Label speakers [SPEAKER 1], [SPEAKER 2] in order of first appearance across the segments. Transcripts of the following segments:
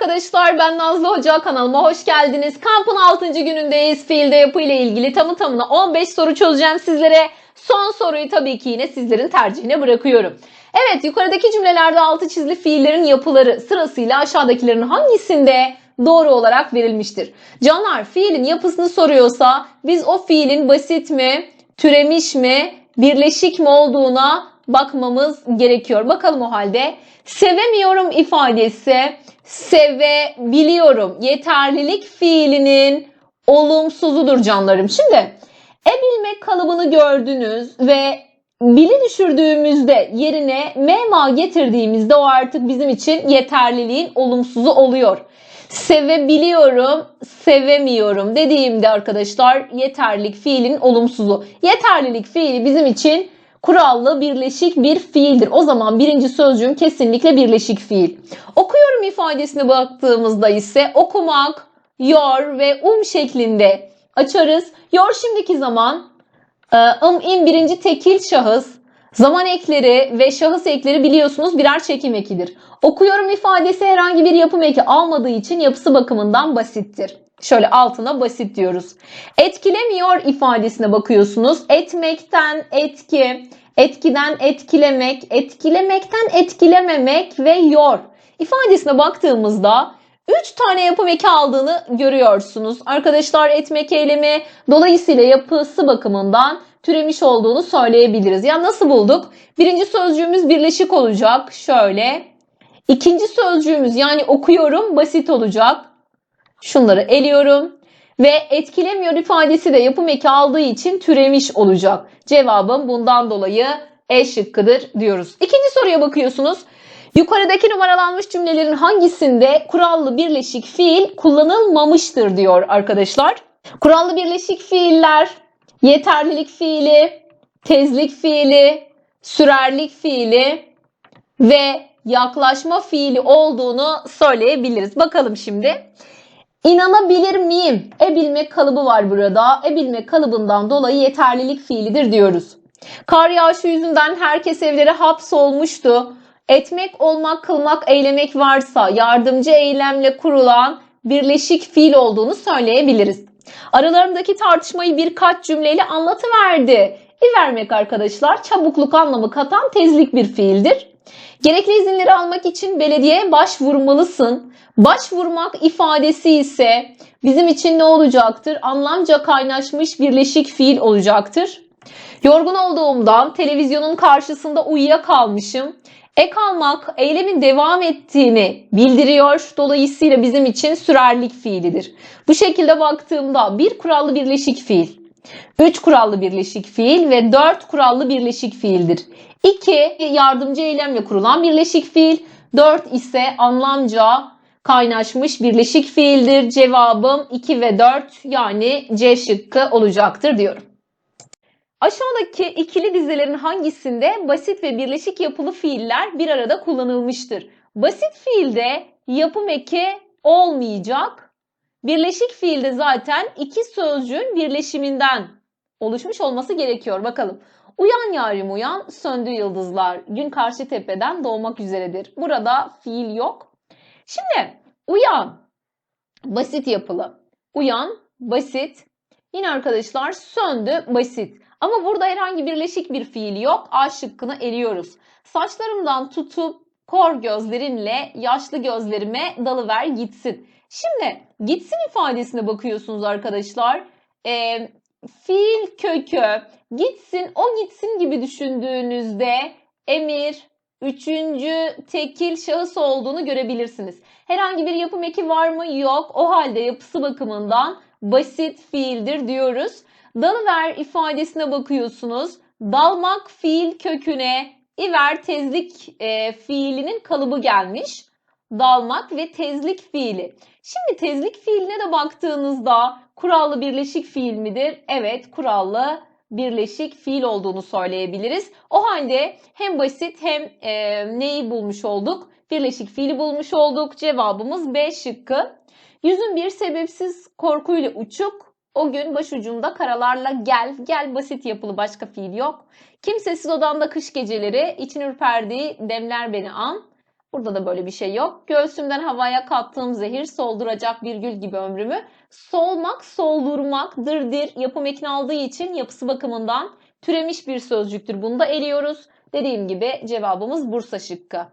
[SPEAKER 1] arkadaşlar ben Nazlı Hoca kanalıma hoş geldiniz. Kampın 6. günündeyiz. Fiilde yapı ile ilgili tamı tamına 15 soru çözeceğim sizlere. Son soruyu tabii ki yine sizlerin tercihine bırakıyorum. Evet yukarıdaki cümlelerde altı çizili fiillerin yapıları sırasıyla aşağıdakilerin hangisinde doğru olarak verilmiştir? Canlar fiilin yapısını soruyorsa biz o fiilin basit mi, türemiş mi, birleşik mi olduğuna bakmamız gerekiyor. Bakalım o halde. Sevemiyorum ifadesi sevebiliyorum. Yeterlilik fiilinin olumsuzudur canlarım. Şimdi ebilmek kalıbını gördünüz ve bili düşürdüğümüzde yerine mema getirdiğimizde o artık bizim için yeterliliğin olumsuzu oluyor. Sevebiliyorum, sevemiyorum dediğimde arkadaşlar yeterlilik fiilin olumsuzu. Yeterlilik fiili bizim için kurallı birleşik bir fiildir. O zaman birinci sözcüğüm kesinlikle birleşik fiil. Okuyorum ifadesine baktığımızda ise okumak, yor ve um şeklinde açarız. Yor şimdiki zaman, e, ım im birinci tekil şahıs, zaman ekleri ve şahıs ekleri biliyorsunuz birer çekim ekidir. Okuyorum ifadesi herhangi bir yapım eki almadığı için yapısı bakımından basittir. Şöyle altına basit diyoruz. Etkilemiyor ifadesine bakıyorsunuz. Etmekten etki, etkiden etkilemek, etkilemekten etkilememek ve yor ifadesine baktığımızda 3 tane yapım eki aldığını görüyorsunuz. Arkadaşlar etmek eylemi dolayısıyla yapısı bakımından türemiş olduğunu söyleyebiliriz. Ya nasıl bulduk? Birinci sözcüğümüz birleşik olacak. Şöyle. İkinci sözcüğümüz yani okuyorum basit olacak. Şunları eliyorum. Ve etkilemiyor ifadesi de yapım eki aldığı için türemiş olacak. Cevabım bundan dolayı E şıkkıdır diyoruz. İkinci soruya bakıyorsunuz. Yukarıdaki numaralanmış cümlelerin hangisinde kurallı birleşik fiil kullanılmamıştır diyor arkadaşlar. Kurallı birleşik fiiller yeterlilik fiili, tezlik fiili, sürerlik fiili ve yaklaşma fiili olduğunu söyleyebiliriz. Bakalım şimdi. İnanabilir miyim? E bilmek kalıbı var burada. E bilmek kalıbından dolayı yeterlilik fiilidir diyoruz. Kar yağışı yüzünden herkes evlere hapsolmuştu. Etmek, olmak, kılmak, eylemek varsa yardımcı eylemle kurulan birleşik fiil olduğunu söyleyebiliriz. Aralarındaki tartışmayı birkaç cümleyle anlatıverdi. İ vermek arkadaşlar çabukluk anlamı katan tezlik bir fiildir. Gerekli izinleri almak için belediyeye başvurmalısın. Başvurmak ifadesi ise bizim için ne olacaktır? Anlamca kaynaşmış birleşik fiil olacaktır. Yorgun olduğumdan televizyonun karşısında uyuyakalmışım. Ek almak eylemin devam ettiğini bildiriyor. Dolayısıyla bizim için sürerlik fiilidir. Bu şekilde baktığımda bir kurallı birleşik fiil, 3 kurallı birleşik fiil ve 4 kurallı birleşik fiildir. 2 yardımcı eylemle kurulan birleşik fiil, 4 ise anlamca kaynaşmış birleşik fiildir. Cevabım 2 ve 4 yani C şıkkı olacaktır diyorum. Aşağıdaki ikili dizelerin hangisinde basit ve birleşik yapılı fiiller bir arada kullanılmıştır? Basit fiilde yapım eki olmayacak. Birleşik fiilde zaten iki sözcüğün birleşiminden oluşmuş olması gerekiyor. Bakalım. Uyan yarim uyan, söndü yıldızlar. Gün karşı tepeden doğmak üzeredir. Burada fiil yok. Şimdi uyan basit yapılı. Uyan basit. Yine arkadaşlar söndü basit. Ama burada herhangi birleşik bir fiil yok. A şıkkını eliyoruz. Saçlarımdan tutup kor gözlerinle yaşlı gözlerime dalıver gitsin. Şimdi gitsin ifadesine bakıyorsunuz arkadaşlar. E, fiil kökü gitsin o gitsin gibi düşündüğünüzde emir üçüncü tekil şahıs olduğunu görebilirsiniz. Herhangi bir yapım eki var mı? Yok. O halde yapısı bakımından basit fiildir diyoruz. Dalıver ifadesine bakıyorsunuz. Dalmak fiil köküne iver tezlik e, fiilinin kalıbı gelmiş. Dalmak ve tezlik fiili. Şimdi tezlik fiiline de baktığınızda kurallı birleşik fiil midir? Evet kurallı birleşik fiil olduğunu söyleyebiliriz. O halde hem basit hem e, neyi bulmuş olduk? Birleşik fiili bulmuş olduk. Cevabımız B şıkkı. Yüzün bir sebepsiz korkuyla uçuk, o gün başucumda karalarla gel, gel basit yapılı başka fiil yok. Kimsesiz odamda kış geceleri, için ürperdiği demler beni an. Burada da böyle bir şey yok. Göğsümden havaya kattığım zehir solduracak bir gül gibi ömrümü. Solmak, soldurmak, dırdir yapım ekini aldığı için yapısı bakımından türemiş bir sözcüktür. Bunu da eliyoruz. Dediğim gibi cevabımız Bursa şıkkı.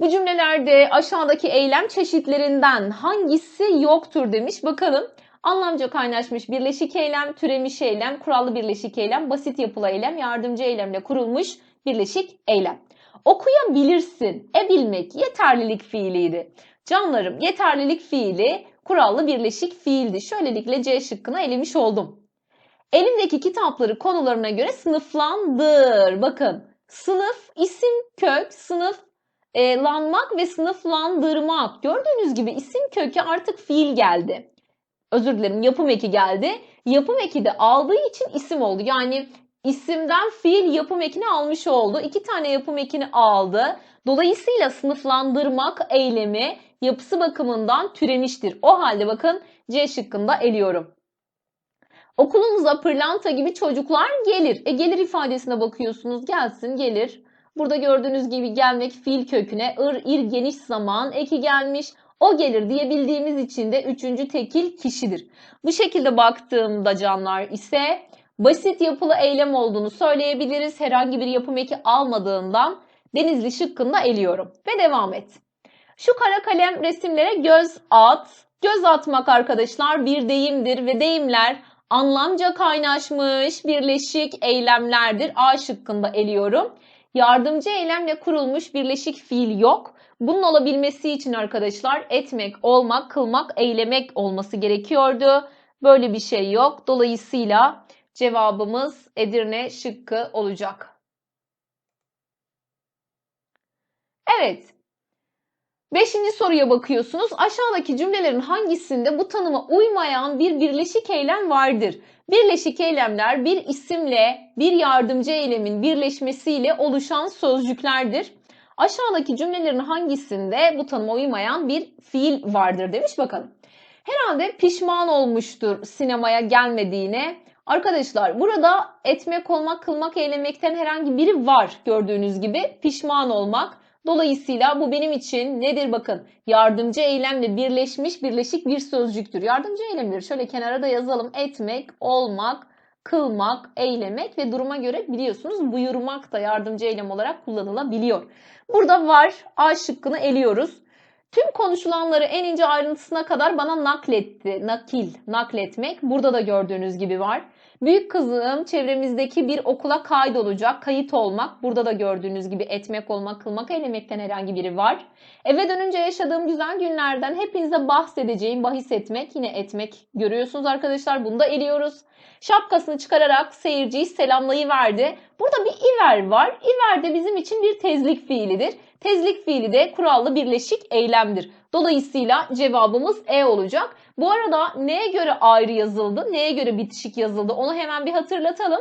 [SPEAKER 1] Bu cümlelerde aşağıdaki eylem çeşitlerinden hangisi yoktur demiş. Bakalım anlamca kaynaşmış birleşik eylem, türemiş eylem, kurallı birleşik eylem, basit yapılı eylem, yardımcı eylemle kurulmuş birleşik eylem. Okuyabilirsin. E bilmek yeterlilik fiiliydi. Canlarım yeterlilik fiili kurallı birleşik fiildi. Şöylelikle C şıkkını elemiş oldum. Elimdeki kitapları konularına göre sınıflandır. Bakın sınıf, isim kök, sınıf e, lanmak ve sınıflandırmak. Gördüğünüz gibi isim kökü artık fiil geldi. Özür dilerim yapım eki geldi. Yapım eki de aldığı için isim oldu. Yani isimden fiil yapım ekini almış oldu. İki tane yapım ekini aldı. Dolayısıyla sınıflandırmak eylemi yapısı bakımından türemiştir. O halde bakın C şıkkında eliyorum. Okulumuza pırlanta gibi çocuklar gelir. E gelir ifadesine bakıyorsunuz. Gelsin gelir. Burada gördüğünüz gibi gelmek fiil köküne ır, ir geniş zaman eki gelmiş. O gelir diyebildiğimiz için de üçüncü tekil kişidir. Bu şekilde baktığımda canlar ise basit yapılı eylem olduğunu söyleyebiliriz. Herhangi bir yapım eki almadığından Denizli şıkkında eliyorum. Ve devam et. Şu kara kalem resimlere göz at. Göz atmak arkadaşlar bir deyimdir ve deyimler anlamca kaynaşmış birleşik eylemlerdir. A şıkkında eliyorum. Yardımcı eylemle kurulmuş birleşik fiil yok. Bunun olabilmesi için arkadaşlar etmek, olmak, kılmak, eylemek olması gerekiyordu. Böyle bir şey yok. Dolayısıyla cevabımız Edirne şıkkı olacak. Evet. Beşinci soruya bakıyorsunuz. Aşağıdaki cümlelerin hangisinde bu tanıma uymayan bir birleşik eylem vardır? Birleşik eylemler bir isimle bir yardımcı eylemin birleşmesiyle oluşan sözcüklerdir. Aşağıdaki cümlelerin hangisinde bu tanıma uymayan bir fiil vardır demiş bakalım. Herhalde pişman olmuştur sinemaya gelmediğine. Arkadaşlar burada etmek, olmak, kılmak, eylemekten herhangi biri var gördüğünüz gibi. Pişman olmak. Dolayısıyla bu benim için nedir bakın yardımcı eylemle birleşmiş birleşik bir sözcüktür. Yardımcı eylemleri şöyle kenara da yazalım. Etmek, olmak, kılmak, eylemek ve duruma göre biliyorsunuz buyurmak da yardımcı eylem olarak kullanılabiliyor. Burada var A şıkkını eliyoruz. Tüm konuşulanları en ince ayrıntısına kadar bana nakletti. Nakil, nakletmek. Burada da gördüğünüz gibi var. Büyük kızım çevremizdeki bir okula kaydolacak, kayıt olmak. Burada da gördüğünüz gibi etmek, olmak, kılmak, eylemekten herhangi biri var. Eve dönünce yaşadığım güzel günlerden hepinize bahsedeceğim, bahis etmek, yine etmek. Görüyorsunuz arkadaşlar bunu da eliyoruz. Şapkasını çıkararak seyirciyi selamlayıverdi. Burada bir iver var. İver de bizim için bir tezlik fiilidir. Tezlik fiili de kurallı birleşik eylemdir. Dolayısıyla cevabımız E olacak. Bu arada neye göre ayrı yazıldı, neye göre bitişik yazıldı onu hemen bir hatırlatalım.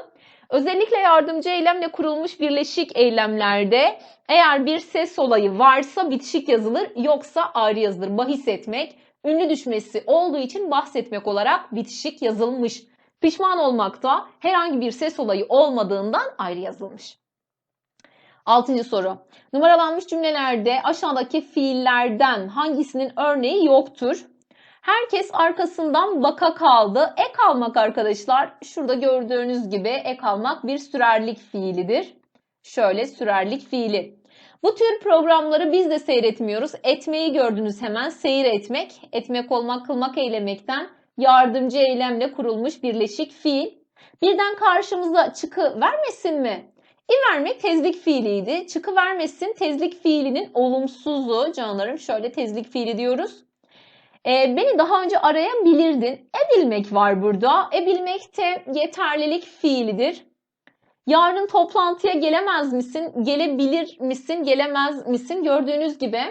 [SPEAKER 1] Özellikle yardımcı eylemle kurulmuş birleşik eylemlerde eğer bir ses olayı varsa bitişik yazılır yoksa ayrı yazılır. Bahis etmek, ünlü düşmesi olduğu için bahsetmek olarak bitişik yazılmış. Pişman olmakta herhangi bir ses olayı olmadığından ayrı yazılmış. Altıncı soru. Numaralanmış cümlelerde aşağıdaki fiillerden hangisinin örneği yoktur? Herkes arkasından baka kaldı. Ek almak arkadaşlar şurada gördüğünüz gibi ek almak bir sürerlik fiilidir. Şöyle sürerlik fiili. Bu tür programları biz de seyretmiyoruz. Etmeyi gördünüz hemen. Seyir etmek, etmek olmak, kılmak eylemekten yardımcı eylemle kurulmuş birleşik fiil. Birden karşımıza çıkı vermesin mi? İ vermek tezlik fiiliydi. Çıkı vermesin tezlik fiilinin olumsuzu canlarım. Şöyle tezlik fiili diyoruz. E, beni daha önce arayabilirdin. Ebilmek var burada. Ebilmek de yeterlilik fiilidir. Yarın toplantıya gelemez misin? Gelebilir misin? Gelemez misin? Gördüğünüz gibi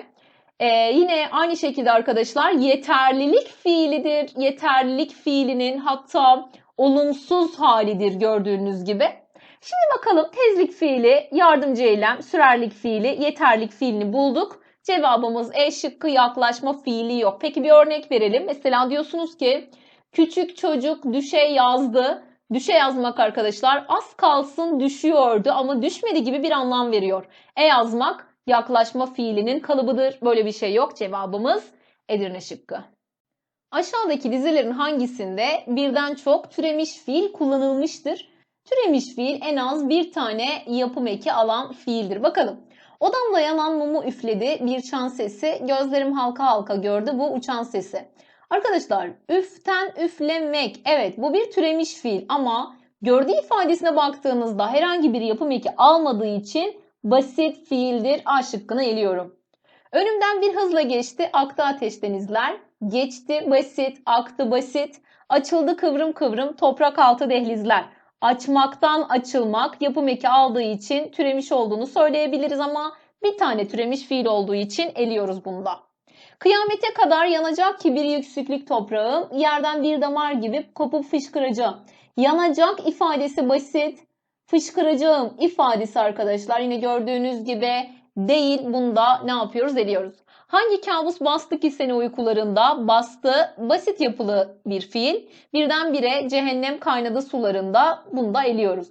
[SPEAKER 1] e, yine aynı şekilde arkadaşlar yeterlilik fiilidir. Yeterlilik fiilinin hatta olumsuz halidir gördüğünüz gibi. Şimdi bakalım tezlik fiili, yardımcı eylem, sürerlik fiili, yeterlik fiilini bulduk. Cevabımız E şıkkı yaklaşma fiili yok. Peki bir örnek verelim. Mesela diyorsunuz ki küçük çocuk düşe yazdı. Düşe yazmak arkadaşlar az kalsın düşüyordu ama düşmedi gibi bir anlam veriyor. E yazmak yaklaşma fiilinin kalıbıdır. Böyle bir şey yok. Cevabımız Edirne şıkkı. Aşağıdaki dizilerin hangisinde birden çok türemiş fiil kullanılmıştır? Türemiş fiil en az bir tane yapım eki alan fiildir. Bakalım. Odamda yanan mumu üfledi bir çan sesi. Gözlerim halka halka gördü bu uçan sesi. Arkadaşlar üften üflemek. Evet bu bir türemiş fiil ama gördüğü ifadesine baktığımızda herhangi bir yapım eki almadığı için basit fiildir. A şıkkını eliyorum. Önümden bir hızla geçti, aktı ateş denizler. Geçti basit, aktı basit. Açıldı kıvrım kıvrım, toprak altı dehlizler. Açmaktan açılmak yapım eki aldığı için türemiş olduğunu söyleyebiliriz ama bir tane türemiş fiil olduğu için eliyoruz bunda. Kıyamete kadar yanacak ki bir yüksüklük toprağım, yerden bir damar gibi kopup fışkıracağım. Yanacak ifadesi basit, fışkıracağım ifadesi arkadaşlar yine gördüğünüz gibi değil. Bunda ne yapıyoruz? Ediyoruz. Hangi kabus bastı ki seni uykularında? Bastı basit yapılı bir fiil. Birdenbire cehennem kaynadı sularında. Bunda eliyoruz.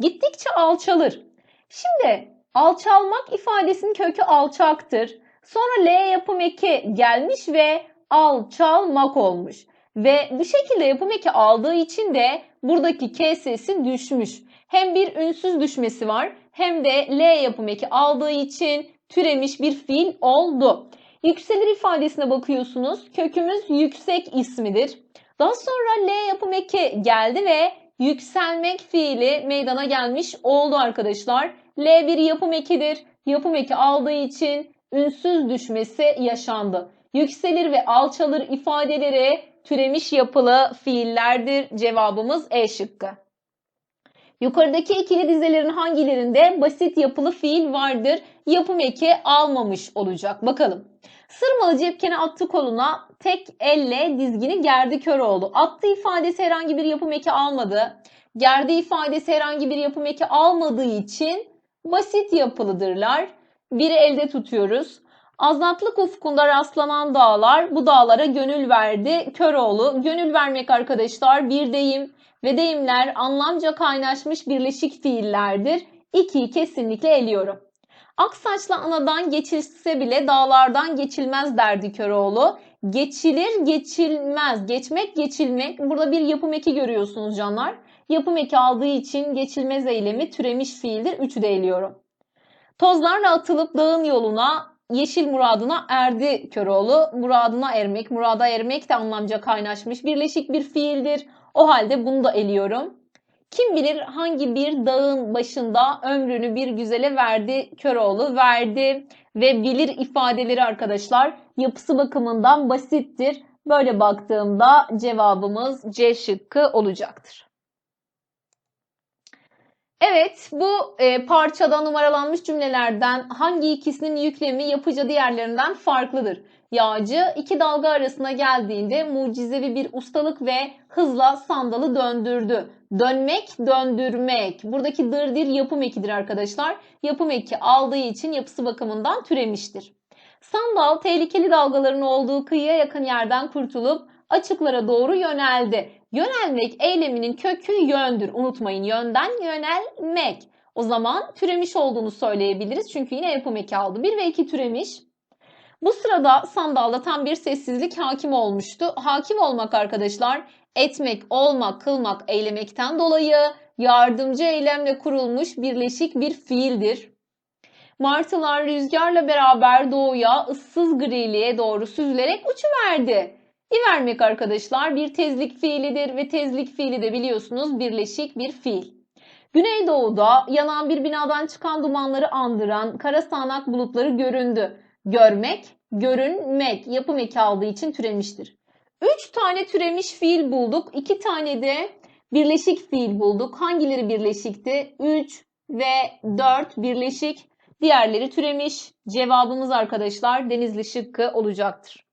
[SPEAKER 1] Gittikçe alçalır. Şimdi alçalmak ifadesinin kökü alçaktır. Sonra L yapım eki gelmiş ve alçalmak olmuş. Ve bu şekilde yapım eki aldığı için de buradaki K sesi düşmüş. Hem bir ünsüz düşmesi var hem de L yapım eki aldığı için türemiş bir fiil oldu. Yükselir ifadesine bakıyorsunuz. Kökümüz yüksek ismidir. Daha sonra L yapım eki geldi ve yükselmek fiili meydana gelmiş oldu arkadaşlar. L bir yapım ekidir. Yapım eki aldığı için ünsüz düşmesi yaşandı. Yükselir ve alçalır ifadeleri türemiş yapılı fiillerdir. Cevabımız E şıkkı. Yukarıdaki ikili dizelerin hangilerinde basit yapılı fiil vardır? Yapım eki almamış olacak. Bakalım. Sırmalı cepkeni attı koluna tek elle dizgini gerdi kör oldu. Attı ifadesi herhangi bir yapım eki almadı. Gerdi ifadesi herhangi bir yapım eki almadığı için basit yapılıdırlar. Biri elde tutuyoruz. Azatlık ufkunda rastlanan dağlar bu dağlara gönül verdi. Köroğlu gönül vermek arkadaşlar bir deyim ve deyimler anlamca kaynaşmış birleşik fiillerdir. 2'yi kesinlikle eliyorum. Aksaçlı anadan geçilse bile dağlardan geçilmez derdi Köroğlu. Geçilir geçilmez. Geçmek geçilmek. Burada bir yapım eki görüyorsunuz canlar. Yapım eki aldığı için geçilmez eylemi türemiş fiildir. 3'ü de eliyorum. Tozlarla atılıp dağın yoluna yeşil muradına erdi Köroğlu. Muradına ermek, murada ermek de anlamca kaynaşmış birleşik bir fiildir. O halde bunu da eliyorum. Kim bilir hangi bir dağın başında ömrünü bir güzele verdi Köroğlu verdi ve bilir ifadeleri arkadaşlar yapısı bakımından basittir. Böyle baktığımda cevabımız C şıkkı olacaktır. Evet bu e, parçada numaralanmış cümlelerden hangi ikisinin yüklemi yapıcı diğerlerinden farklıdır? Yağcı iki dalga arasına geldiğinde mucizevi bir ustalık ve hızla sandalı döndürdü. Dönmek, döndürmek. Buradaki dırdir yapım ekidir arkadaşlar. Yapım eki aldığı için yapısı bakımından türemiştir. Sandal tehlikeli dalgaların olduğu kıyıya yakın yerden kurtulup açıklara doğru yöneldi. Yönelmek eyleminin kökü yöndür. Unutmayın yönden yönelmek. O zaman türemiş olduğunu söyleyebiliriz. Çünkü yine yapım eki aldı. 1 ve 2 türemiş. Bu sırada sandalda tam bir sessizlik hakim olmuştu. Hakim olmak arkadaşlar etmek, olmak, kılmak, eylemekten dolayı yardımcı eylemle kurulmuş birleşik bir fiildir. Martılar rüzgarla beraber doğuya ıssız griliğe doğru süzülerek uçuverdi. İvermek arkadaşlar bir tezlik fiilidir ve tezlik fiili de biliyorsunuz birleşik bir fiil. Güneydoğuda yanan bir binadan çıkan dumanları andıran kara sağanak bulutları göründü. Görmek, görünmek yapım eki aldığı için türemiştir. 3 tane türemiş fiil bulduk. 2 tane de birleşik fiil bulduk. Hangileri birleşikti? 3 ve 4 birleşik. Diğerleri türemiş. Cevabımız arkadaşlar Denizli şıkkı olacaktır.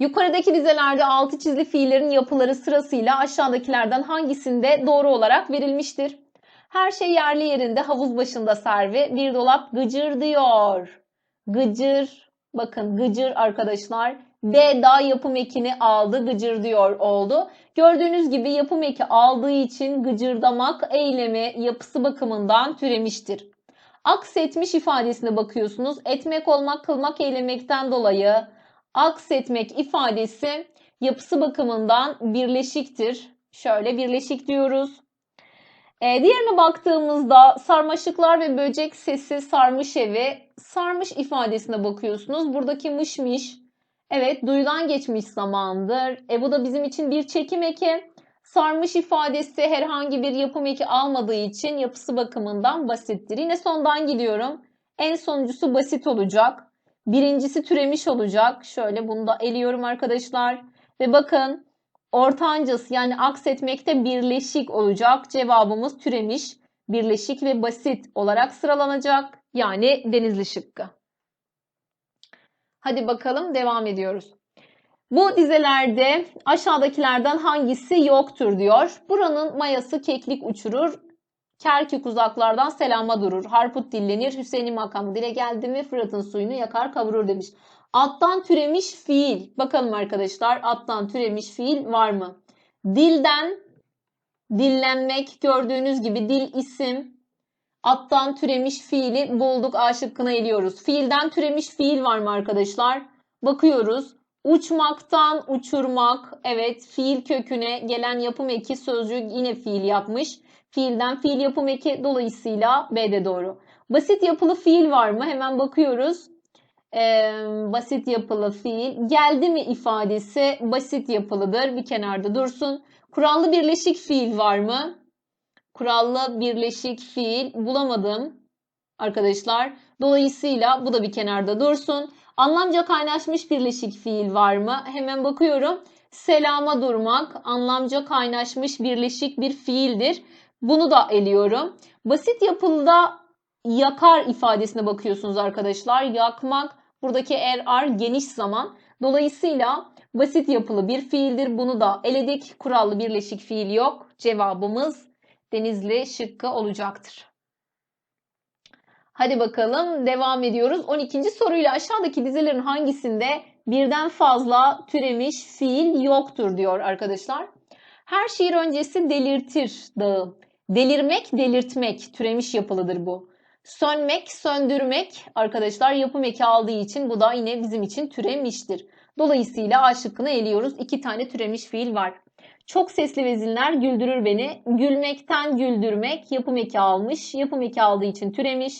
[SPEAKER 1] Yukarıdaki dizelerde altı çizili fiillerin yapıları sırasıyla aşağıdakilerden hangisinde doğru olarak verilmiştir? Her şey yerli yerinde havuz başında servi. Bir dolap gıcır diyor. Gıcır. Bakın gıcır arkadaşlar. D da yapım ekini aldı gıcır diyor oldu. Gördüğünüz gibi yapım eki aldığı için gıcırdamak eylemi yapısı bakımından türemiştir. Aksetmiş ifadesine bakıyorsunuz. Etmek, olmak, kılmak, eylemekten dolayı aksetmek ifadesi yapısı bakımından birleşiktir. Şöyle birleşik diyoruz. Ee, diğerine baktığımızda sarmaşıklar ve böcek sesi sarmış evi. Sarmış ifadesine bakıyorsunuz. Buradaki mışmış. Evet duyudan geçmiş zamandır. E bu da bizim için bir çekim eki. Sarmış ifadesi herhangi bir yapım eki almadığı için yapısı bakımından basittir. Yine sondan gidiyorum. En sonuncusu basit olacak. Birincisi türemiş olacak. Şöyle bunu da eliyorum arkadaşlar. Ve bakın ortancası yani aksetmekte birleşik olacak. Cevabımız türemiş, birleşik ve basit olarak sıralanacak. Yani denizli şıkkı. Hadi bakalım devam ediyoruz. Bu dizelerde aşağıdakilerden hangisi yoktur diyor. Buranın mayası keklik uçurur. Kerkük uzaklardan selama durur. Harput dillenir. Hüseyin'in makamı dile geldi mi Fırat'ın suyunu yakar kavurur demiş. Attan türemiş fiil. Bakalım arkadaşlar attan türemiş fiil var mı? Dilden dillenmek gördüğünüz gibi dil isim. Attan türemiş fiili bulduk A şıkkına eliyoruz. Fiilden türemiş fiil var mı arkadaşlar? Bakıyoruz. Uçmaktan uçurmak. Evet fiil köküne gelen yapım eki sözcüğü yine fiil yapmış. Fiilden fiil yapım eki dolayısıyla B'de doğru. Basit yapılı fiil var mı? Hemen bakıyoruz. Ee, basit yapılı fiil. Geldi mi ifadesi basit yapılıdır. Bir kenarda dursun. Kurallı birleşik fiil var mı? Kurallı birleşik fiil bulamadım arkadaşlar. Dolayısıyla bu da bir kenarda dursun. Anlamca kaynaşmış birleşik fiil var mı? Hemen bakıyorum. Selama durmak anlamca kaynaşmış birleşik bir fiildir. Bunu da eliyorum. Basit yapılıda yakar ifadesine bakıyorsunuz arkadaşlar. Yakmak buradaki er ar geniş zaman. Dolayısıyla basit yapılı bir fiildir. Bunu da eledik. Kurallı birleşik fiil yok. Cevabımız Denizli şıkkı olacaktır. Hadi bakalım devam ediyoruz. 12. soruyla aşağıdaki dizelerin hangisinde birden fazla türemiş fiil yoktur diyor arkadaşlar. Her şiir öncesi delirtir dağı. Delirmek, delirtmek türemiş yapılıdır bu. Sönmek, söndürmek arkadaşlar yapım eki aldığı için bu da yine bizim için türemiştir. Dolayısıyla A şıkkını eliyoruz. İki tane türemiş fiil var. Çok sesli vezinler güldürür beni. Gülmekten güldürmek yapım eki almış. Yapım eki aldığı için türemiş.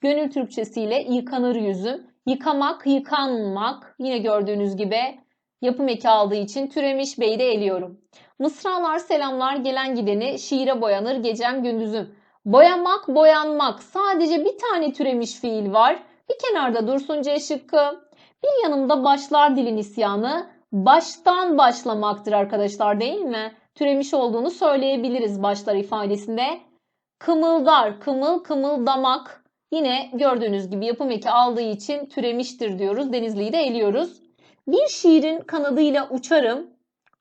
[SPEAKER 1] Gönül Türkçesiyle yıkanır yüzüm. Yıkamak, yıkanmak yine gördüğünüz gibi yapım eki aldığı için türemiş beyi de eliyorum. Mısralar selamlar gelen gideni şiire boyanır gecem gündüzüm. Boyamak, boyanmak sadece bir tane türemiş fiil var. Bir kenarda dursun C şıkkı. Bir yanımda başlar dilin isyanı. Baştan başlamaktır arkadaşlar değil mi? Türemiş olduğunu söyleyebiliriz başlar ifadesinde. Kımıldar, kımıl, kımıldamak. Yine gördüğünüz gibi yapım eki aldığı için türemiştir diyoruz. Denizli'yi de eliyoruz. Bir şiirin kanadıyla uçarım.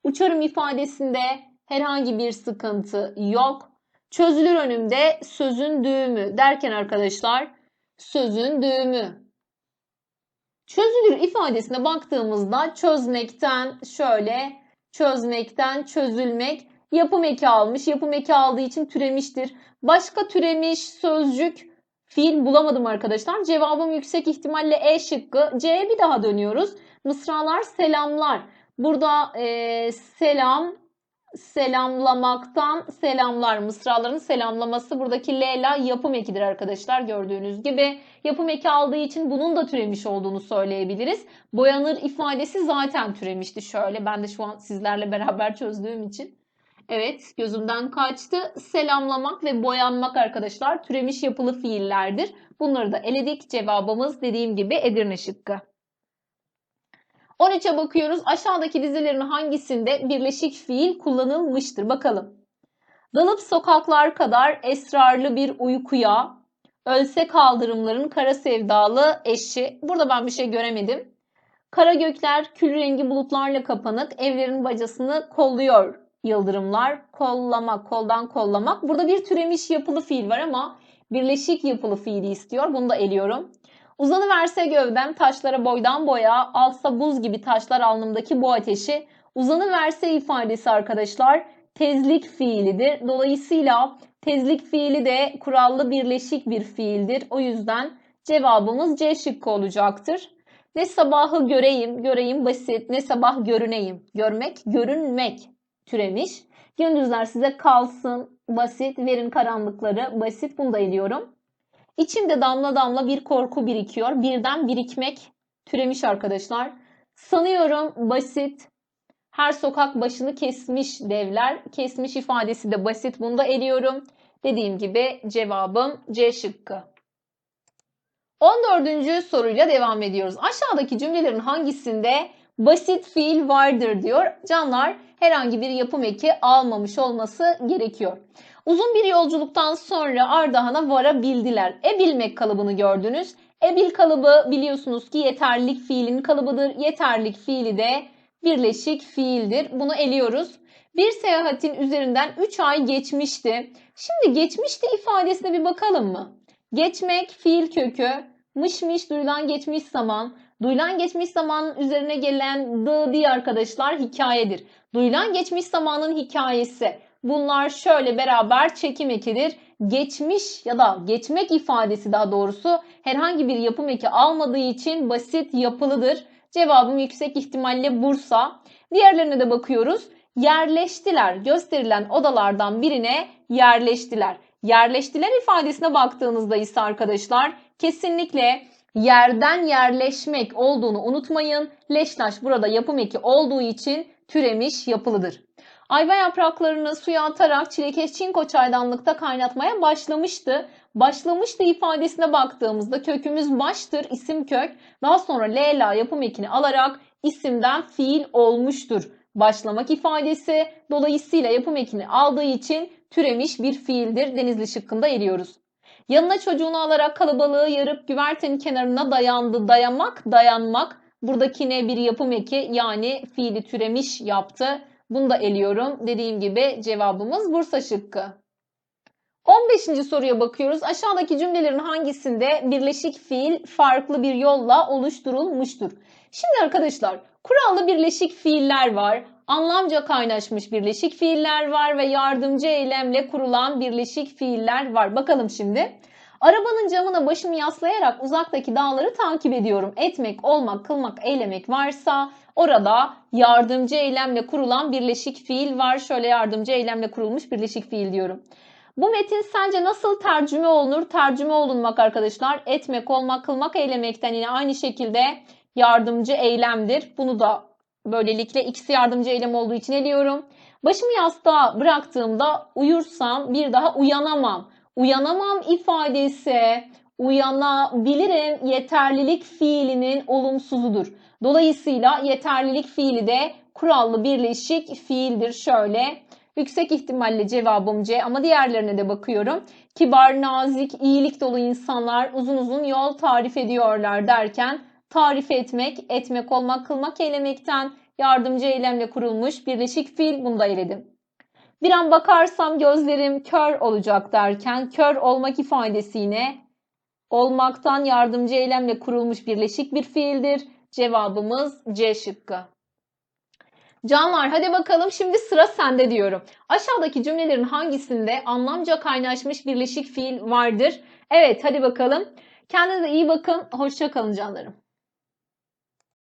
[SPEAKER 1] Uçarım ifadesinde herhangi bir sıkıntı yok. Çözülür önümde sözün düğümü derken arkadaşlar sözün düğümü. Çözülür ifadesine baktığımızda çözmekten şöyle çözmekten çözülmek yapım eki almış. Yapım eki aldığı için türemiştir. Başka türemiş sözcük fiil bulamadım arkadaşlar. Cevabım yüksek ihtimalle E şıkkı. C'ye bir daha dönüyoruz. Mısralar selamlar. Burada e, selam selamlamaktan selamlar mısraların selamlaması buradaki Leyla yapım ekidir arkadaşlar gördüğünüz gibi. Yapım eki aldığı için bunun da türemiş olduğunu söyleyebiliriz. Boyanır ifadesi zaten türemişti şöyle. Ben de şu an sizlerle beraber çözdüğüm için. Evet gözümden kaçtı. Selamlamak ve boyanmak arkadaşlar türemiş yapılı fiillerdir. Bunları da eledik. Cevabımız dediğim gibi Edirne şıkkı. 13'e bakıyoruz. Aşağıdaki dizilerin hangisinde birleşik fiil kullanılmıştır? Bakalım. Dalıp sokaklar kadar esrarlı bir uykuya, ölse kaldırımların kara sevdalı eşi. Burada ben bir şey göremedim. Kara gökler kül rengi bulutlarla kapanık, evlerin bacasını kolluyor yıldırımlar. Kollama, koldan kollamak. Burada bir türemiş yapılı fiil var ama birleşik yapılı fiili istiyor. Bunu da eliyorum. Uzanıverse gövdem taşlara boydan boya, alsa buz gibi taşlar alnımdaki bu ateşi. Uzanıverse ifadesi arkadaşlar tezlik fiilidir. Dolayısıyla Tezlik fiili de kurallı birleşik bir fiildir. O yüzden cevabımız C şıkkı olacaktır. Ne sabahı göreyim, göreyim basit. Ne sabah görüneyim, görmek, görünmek türemiş. Gündüzler size kalsın, basit. Verin karanlıkları, basit. Bunu da ediyorum. İçimde damla damla bir korku birikiyor. Birden birikmek türemiş arkadaşlar. Sanıyorum basit. Her sokak başını kesmiş devler. Kesmiş ifadesi de basit. Bunu da eliyorum. Dediğim gibi cevabım C şıkkı. 14. soruyla devam ediyoruz. Aşağıdaki cümlelerin hangisinde basit fiil vardır diyor. Canlar herhangi bir yapım eki almamış olması gerekiyor. Uzun bir yolculuktan sonra Ardahan'a varabildiler. Ebilmek kalıbını gördünüz. Ebil kalıbı biliyorsunuz ki yeterlilik fiilin kalıbıdır. Yeterlilik fiili de birleşik fiildir. Bunu eliyoruz. Bir seyahatin üzerinden 3 ay geçmişti. Şimdi geçmişti ifadesine bir bakalım mı? Geçmek fiil kökü, mışmış duyulan geçmiş zaman, duyulan geçmiş zamanın üzerine gelen dı diye arkadaşlar hikayedir. Duyulan geçmiş zamanın hikayesi. Bunlar şöyle beraber çekim ekidir. Geçmiş ya da geçmek ifadesi daha doğrusu herhangi bir yapım eki almadığı için basit yapılıdır. Cevabım yüksek ihtimalle Bursa. Diğerlerine de bakıyoruz. Yerleştiler. Gösterilen odalardan birine yerleştiler. Yerleştiler ifadesine baktığınızda ise arkadaşlar kesinlikle yerden yerleşmek olduğunu unutmayın. Leşlaş burada yapım eki olduğu için türemiş yapılıdır. Ayva yapraklarını suya atarak çilekeş çinko çaydanlıkta kaynatmaya başlamıştı. Başlamıştı ifadesine baktığımızda kökümüz baştır, isim kök. Daha sonra lela yapım ekini alarak isimden fiil olmuştur. Başlamak ifadesi dolayısıyla yapım ekini aldığı için türemiş bir fiildir. Denizli şıkkında eriyoruz. Yanına çocuğunu alarak kalabalığı yarıp güvertenin kenarına dayandı. Dayamak, dayanmak. Buradaki ne bir yapım eki yani fiili türemiş yaptı. Bunu da eliyorum. Dediğim gibi cevabımız Bursa şıkkı. 15. soruya bakıyoruz. Aşağıdaki cümlelerin hangisinde birleşik fiil farklı bir yolla oluşturulmuştur? Şimdi arkadaşlar kurallı birleşik fiiller var. Anlamca kaynaşmış birleşik fiiller var ve yardımcı eylemle kurulan birleşik fiiller var. Bakalım şimdi. Arabanın camına başımı yaslayarak uzaktaki dağları takip ediyorum. Etmek, olmak, kılmak, eylemek varsa orada yardımcı eylemle kurulan birleşik fiil var. Şöyle yardımcı eylemle kurulmuş birleşik fiil diyorum. Bu metin sence nasıl tercüme olunur? Tercüme olunmak arkadaşlar etmek, olmak, kılmak, eylemekten yine aynı şekilde yardımcı eylemdir. Bunu da böylelikle ikisi yardımcı eylem olduğu için eliyorum. Başımı yastığa bıraktığımda uyursam bir daha uyanamam. Uyanamam ifadesi uyanabilirim yeterlilik fiilinin olumsuzudur. Dolayısıyla yeterlilik fiili de kurallı birleşik fiildir. Şöyle yüksek ihtimalle cevabım C ama diğerlerine de bakıyorum. Kibar, nazik, iyilik dolu insanlar uzun uzun yol tarif ediyorlar derken tarif etmek, etmek olmak, kılmak eylemekten yardımcı eylemle kurulmuş birleşik fiil bunu da eledim. Bir an bakarsam gözlerim kör olacak derken kör olmak ifadesi yine olmaktan yardımcı eylemle kurulmuş birleşik bir fiildir. Cevabımız C şıkkı. Canlar hadi bakalım şimdi sıra sende diyorum. Aşağıdaki cümlelerin hangisinde anlamca kaynaşmış birleşik fiil vardır? Evet hadi bakalım. Kendinize iyi bakın. Hoşça kalın canlarım.